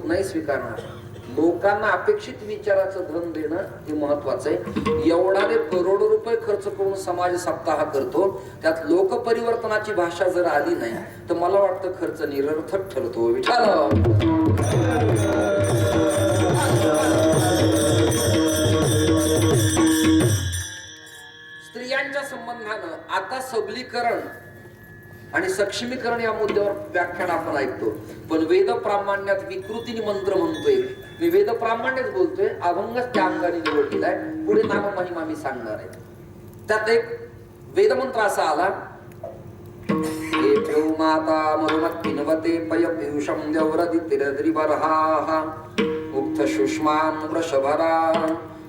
लोक नाही स्वीकारणार. लोकांना अपेक्षित विचाराचं धन देणं हे महत्वाचं आहे. एवढाने करोडो रुपये खर्च करून समाज सप्ताह करतो. त्यात लोक परिवर्तनाची भाषा जर आली नाही तर मला वाटतं खर्च निरर्थक ठरतो. विठाल स्त्रियांच्या संबंधानं आता सबलीकरण आणि सक्षमीकरण या मुद्द्यावर व्याख्यान आपण ऐकतो. पण वेद प्रामाण्यात विकृतीने मंत्र म्हणतोय. मी वेद प्रामाण्यात बोलतोय अभंगच त्या अंगाने निवडलेला आहे पुढे नाम महिमा मी सांगणार आहे. त्यात एक वेदमंत्र असा आला. माता मरुमत्पिनवते पय पियुषं द्यौरदितिरद्रिबर्हाः उक्थ शुष्मान् वृषभरा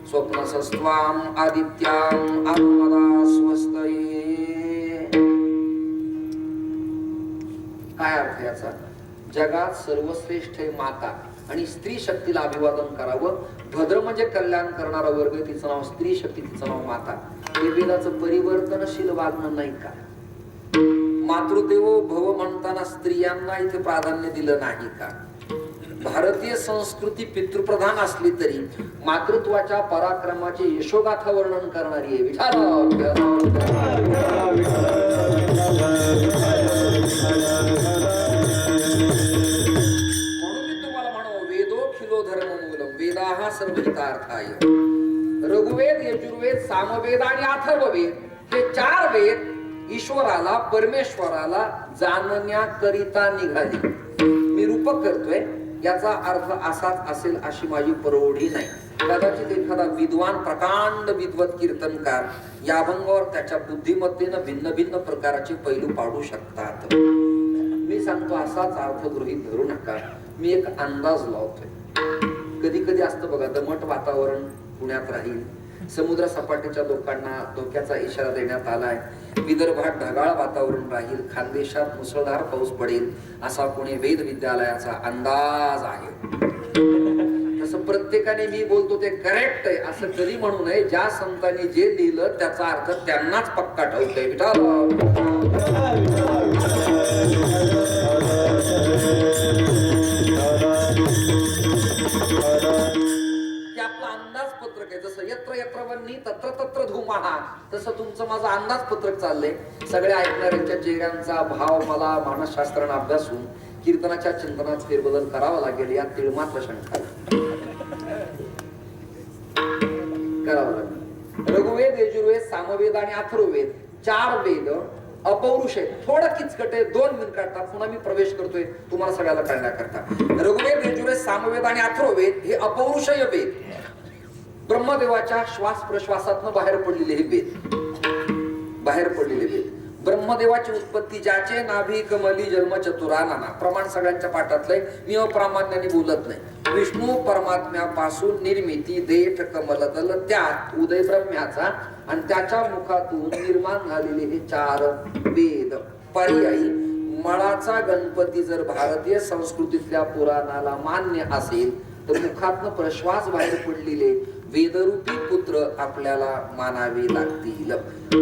स्वप्नसस्त्वाम् आदित्याम् अनुमदा काय अर्थ याचा? जगात सर्वश्रेष्ठ आहे माता आणि स्त्री शक्तीला अभिवादन करावं. भद्र म्हणजे कल्याण करणारा वर्ग तिचं नाव स्त्री शक्ती तिचं नाव माता. हे वेदाचं परिवर्तनशील वागणं नाही का? मातृदेवो भव म्हणताना स्त्रियांना इथे प्राधान्य दिलं नाही का? भारतीय संस्कृती पितृप्रधान असली तरी मातृत्वाच्या पराक्रमाचे यशोगाथा वर्णन करणारी आहे. विचार नाही रघुवेद यजुर्वेद सामवेद आणि अथर्ववेद हे चार वेद ईश्वराला परमेश्वराला जाणण्याकरिता निघाली. मी रूपक करतोय याचा अर्थ असाच असेल अशी माझी परवडी नाही. कदाचित एखादा विद्वान प्रकांड विद्वत कीर्तनकार या अभंगावर त्याच्या बुद्धिमत्तेनं भिन्न भिन्न प्रकाराचे पैलू पाडू शकतात. मी सांगतो असाच अर्थ गृहित धरू नका. मी एक अंदाज लावतोय. कधी कधी असतं बघा दमट वातावरण पुण्यात राहील समुद्र सपाटीच्या लोकांना धोक्याचा इशारा देण्यात आलाय विदर्भात ढगाळ वातावरण राहील खानदेशात मुसळधार पाऊस पडेल असा कोणी वेद विद्यालयाचा अंदाज आहे. तसं प्रत्येकाने मी बोलतो ते करेक्ट आहे असं कधी म्हणू नये ज्या संतांनी जे लिहिलं त्याचा अर्थ त्यांनाच पक्का ठेवतोय. विठाल अंदाजपत्रक जसं यत्र यत्र वन्नी तत्र तत्र धुमाहा तसं तुमचं माझं अंदाजपत्रक चाललंय. सगळ्या ऐकणाऱ्यांच्या चेहऱ्यांचा भाव मला मानसशास्त्रानं अभ्यासून कीर्तनाच्या चिंतनात फेरबदल करावा लागेल यात तिळमात्र शंका करावं लागेल. रघुवेद यजुर्वेद सामवेद आणि अथर्ववेद चार वेद अपौरुष आहे थोडं किचकट आहे दोन मिनिट काढतात पुन्हा मी प्रवेश करतोय तुम्हाला सगळ्याला कळण्याकरता. रघुवेद यजुर्वेद सामवेद आणि अथर्ववेद हे अपौरुषय वेद. ब्रह्मदेवाच्या श्वास प्रश्वासातनं बाहेर पडलेले हे वेद. बाहेर पडलेले वेद. ब्रह्मदेवाची उत्पत्ती ज्याचे नाभी कमली जन्म चतुरा नाना. प्रमाण सगळ्यांच्या पाठातलंय मी अप्रामाण्याने बोलत नाही. विष्णू परमात्म्यापासून निर्मिती देठ कमलदल त्यात उदय ब्रह्म्याचा आणि त्याच्या मुखातून निर्माण झालेले हे चार वेद. पर्यायी मळाचा गणपती जर भारतीय संस्कृतीतल्या पुराणाला मान्य असेल तर मुखातनं प्रश्वास बाहेर पडलेले वेदरूपी पुत्र आपल्याला मानावे लागतील.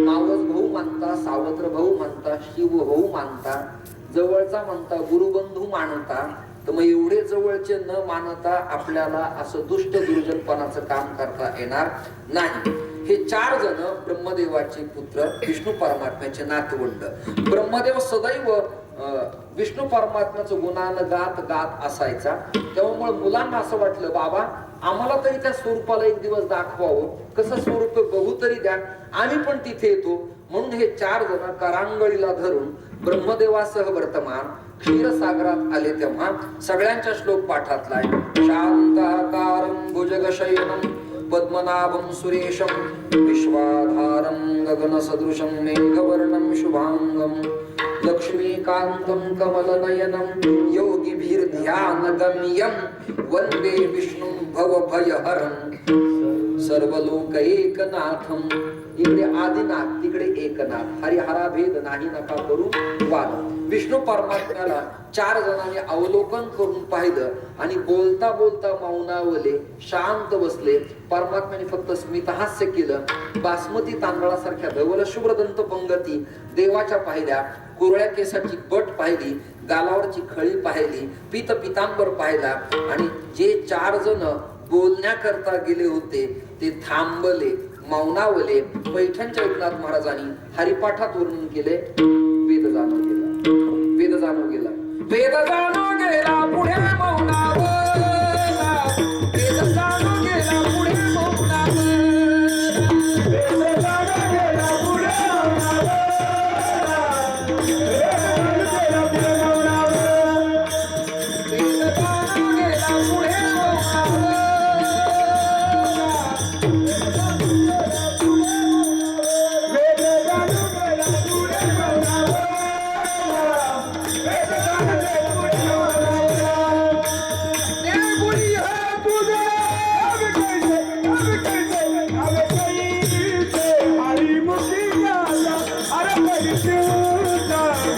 मावस भाऊ मानता सावत्र भाऊ मानता शिव भाऊ मानता जवळचा मानता गुरुबंधू मानता तर मग एवढे जवळचे न मानता आपल्याला असं दुष्ट दुर्जनपणाचं काम करता येणार नाही. हे चार जण ब्रह्मदेवाचे पुत्र विष्णू परमात्म्याचे नातवंड. ब्रह्मदेव सदैव अं, विष्णू परमात्म्याचं गुणानं गात गात असायचा. त्यामुळे मुलांना असं वाटलं बाबा आम्हाला तरी त्या स्वरूपाला एक दिवस दाखवावं. कसं स्वरूप बघू तरी द्या. आम्ही पण तिथे येतो. म्हणून हे चार जण करांगळीला धरून ब्रह्मदेवासह वर्तमान क्षीरसागरात आले तेव्हा सगळ्यांच्या श्लोक पाठातला शांताकारं भुजगशयनम पद्मनाभं सुरेशं विश्वाधारं गगनसदृशं मेघवर्णं शुभांगम लक्ष्मीकान्तं कमलनयनं योगिभिर्ध्यानगम्यं वन्दे विष्णुं भवभयहरं सर्वलोक एकनाथम इकडे आदिनाथ तिकडे एकनाथ। हरिहरा भेद नाही नका करू वाद। विष्णू परमात्म्याला चार जणांनी अवलोकन करून पाहिलं आणि बोलता बोलता मौनावले शांत बसले। परमात्म्याने फक्त स्मितहास्य केलं। बासमती तांदळासारख्या धवल शुभ्रदंत पंगती देवाच्या पाहिल्या कुरळ्या केसाची बट पाहिली गालावरची खळी पाहिली पित पितांबर पाहिला। आणि जे चार जण बोलण्याकरता गेले होते ते थांबले मौनावले. पैठणच्या एकनाथ महाराजांनी हरिपाठात वर्णन केले वेद जाणव गेला. वेद जाणव गेला. वेद जाणव गेला पुढे वेद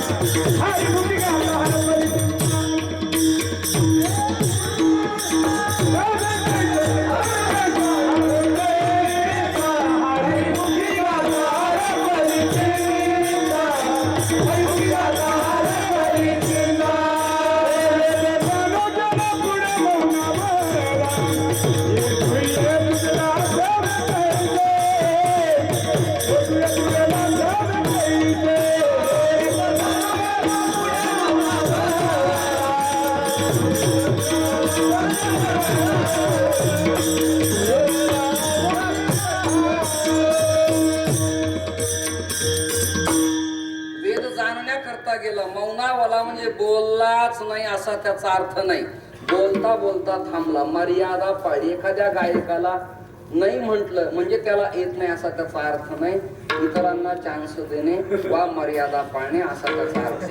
केलं. मौनावाला म्हणजे बोललाच नाही असा त्याचा अर्थ नाही. बोलता बोलता थांबला. मर्यादा पाळली एखाद्या गायकाला नाही म्हटलं म्हणजे त्याला येत नाही असा त्याचा अर्थ नाही. इतरांना चान्स देणे वा मर्यादा पाळणे असा त्याचा अर्थ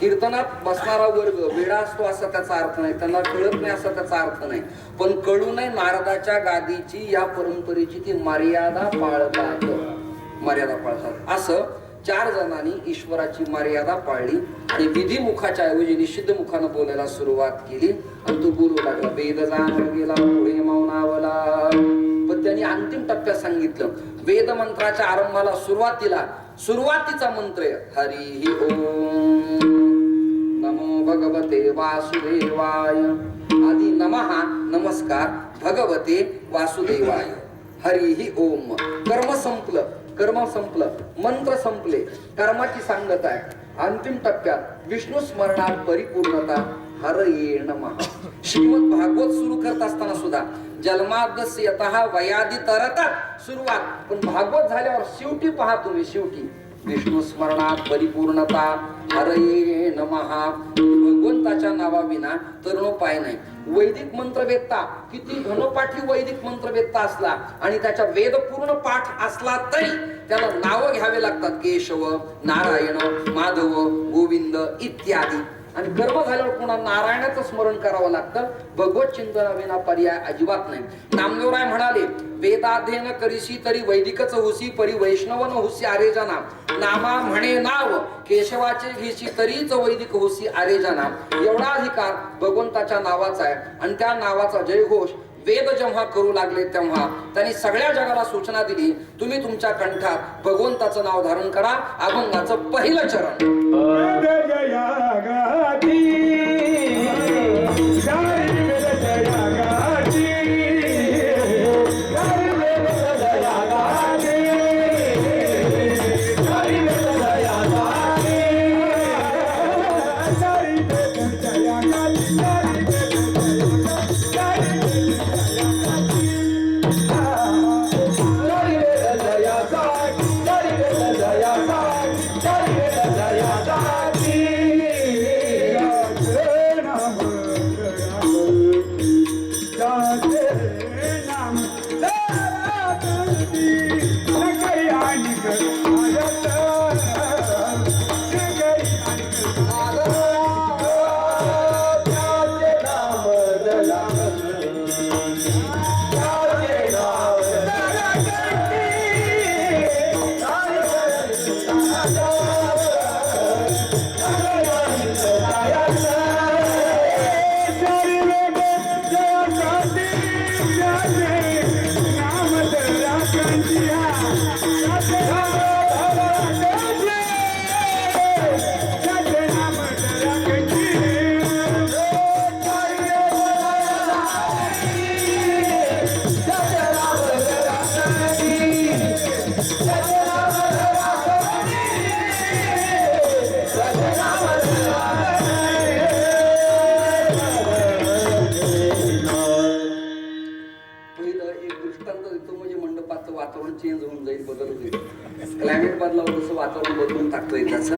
कीर्तनात बसणारा वर्ग वेळा असतो असा त्याचा अर्थ नाही. त्यांना कळत नाही असा त्याचा अर्थ नाही. पण कळू नये नारदाच्या गादीची या परंपरेची ती मर्यादा पाळतात. मर्यादा पाळतात. असं चार जणांनी ईश्वराची मर्यादा पाळली आणि विधी मुखाच्या ऐवजी निषिद्ध मुखानं बोलायला सुरुवात केली. आणि तो बोलू लागला वेद गेला पुढे मौनावला. पण त्यांनी अंतिम टप्प्यात सांगितलं वेद मंत्राच्या आरंभाला सुरुवातीला सुरुवातीचा मंत्र आहे हरी ओम नमो भगवते वासुदेवाय. आधी नमहा नमस्कार भगवते वासुदेवाय. हरी ओम. कर्म संपलं. कर्म संपलं मंत्र संपले कर्माची सांगत आहे. अंतिम टप्प्यात विष्णू स्मरणात परिपूर्णता हर येण नमः. श्रीमद भागवत सुरू करत असताना सुद्धा जन्माद्य यत वयादी तरतात सुरुवात. पण भागवत झाल्यावर शेवटी पहा तुम्ही शेवटी. विष्णू स्मरणात परिपूर्णता हर ये नमहा भगवंताच्या नावाविना तरुण पाय नाही. वैदिक मंत्रवेत्ता किती घनपाठी वैदिक मंत्रवेत्ता असला आणि त्याच्या वेदपूर्ण पाठ असला तरी त्याला नावं घ्यावे लागतात. केशव नारायण माधव गोविंद इत्यादी. आणि कर्म झाल्यावर पुन्हा नारायणाचं स्मरण करावं लागतं भगवत चिंतनाविना पर्याय अजिबात नाही नामदेवराय म्हणाले वेदाध्ययन करीशी तरी वैदिकच हुसी परी वैष्णवन हुसी आरेजाना नामा म्हणे नाव केशवाचे घेशी तरीच वैदिक हुसी आरेजाना एवढा अधिकार भगवंताच्या नावाचा आहे आणि त्या नावाचा जयघोष वेद जेव्हा करू लागले तेव्हा त्यांनी सगळ्या जगाला सूचना दिली तुम्ही तुमच्या कंठात भगवंताचं नाव धारण करा अभंगाचं पहिलं चरण happy